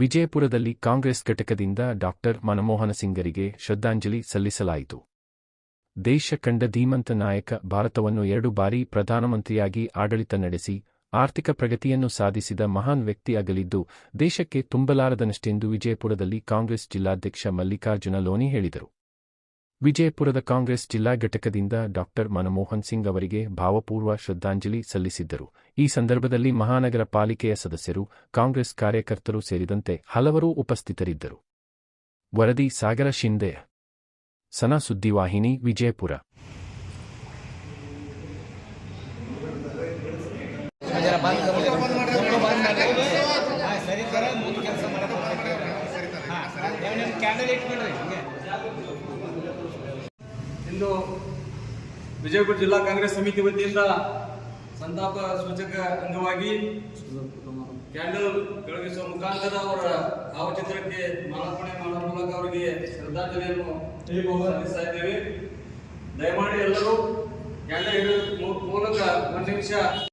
ವಿಜಯಪುರದಲ್ಲಿ ಕಾಂಗ್ರೆಸ್ ಘಟಕದಿಂದ ಡಾಕ್ಟರ್ ಮನಮೋಹನ ಸಿಂಗರಿಗೆ ಶ್ರದ್ಧಾಂಜಲಿ ಸಲ್ಲಿಸಲಾಯಿತು. ದೇಶ ಕಂಡ ಧೀಮಂತ ನಾಯಕ ಭಾರತವನ್ನು ಎರಡು ಬಾರಿ ಪ್ರಧಾನಮಂತ್ರಿಯಾಗಿ ಆಡಳಿತ ನಡೆಸಿ, ಆರ್ಥಿಕ ಪ್ರಗತಿಯನ್ನು ಸಾಧಿಸಿದ ಮಹಾನ್ ವ್ಯಕ್ತಿ ಅಗಲಿದ್ದು ದೇಶಕ್ಕೆ ತುಂಬಲಾರದನಷ್ಟೆಂದು ವಿಜಯಪುರದಲ್ಲಿ ಕಾಂಗ್ರೆಸ್ ಜಿಲ್ಲಾಧ್ಯಕ್ಷ ಮಲ್ಲಿಕಾರ್ಜುನ ಲೋನಿ ಹೇಳಿದರು. ವಿಜಯಪುರದ ಕಾಂಗ್ರೆಸ್ ಜಿಲ್ಲಾ ಘಟಕದಿಂದ ಡಾಕ್ಟರ್ ಮನಮೋಹನ್ ಸಿಂಗ್ ಅವರಿಗೆ ಭಾವಪೂರ್ವ ಶ್ರದ್ಧಾಂಜಲಿ ಸಲ್ಲಿಸಿದ್ದರು. ಈ ಸಂದರ್ಭದಲ್ಲಿ ಮಹಾನಗರ ಪಾಲಿಕೆಯ ಸದಸ್ಯರು, ಕಾಂಗ್ರೆಸ್ ಕಾರ್ಯಕರ್ತರು ಸೇರಿದಂತೆ ಹಲವರು ಉಪಸ್ಥಿತರಿದ್ದರು. ವರದಿ ಸಾಗರ ಶಿಂದೆ. ಸನ ಸುದ್ದಿವಾಹಿನಿ, ವಿಜಯಪುರ. ಇಂದು ವಿಜಯಪುರ ಜಿಲ್ಲಾ ಕಾಂಗ್ರೆಸ್ ಸಮಿತಿ ವತಿಯಿಂದ ಸಂತಾಪ ಸೂಚಕ ಅಂಗವಾಗಿ ಕ್ಯಾಂಡಲ್ ಬೆಳಗಿಸುವ ಮುಖಾಂತರ ಅವರ ಭಾವಚಿತ್ರಕ್ಕೆ ಮಾಲಾರ್ಪಣೆ ಮಾಡುವ ಮೂಲಕ ಅವರಿಗೆ ಶ್ರದ್ಧಾಂಜಲಿಯನ್ನು ಸಲ್ಲಿಸ್ತಾ ಇದ್ದೇವೆ. ದಯಮಾಡಿ ಎಲ್ಲರೂ ಕ್ಯಾಂಡಲ್ ಮೂಲಕ ಒಂದು ನಿಮಿಷ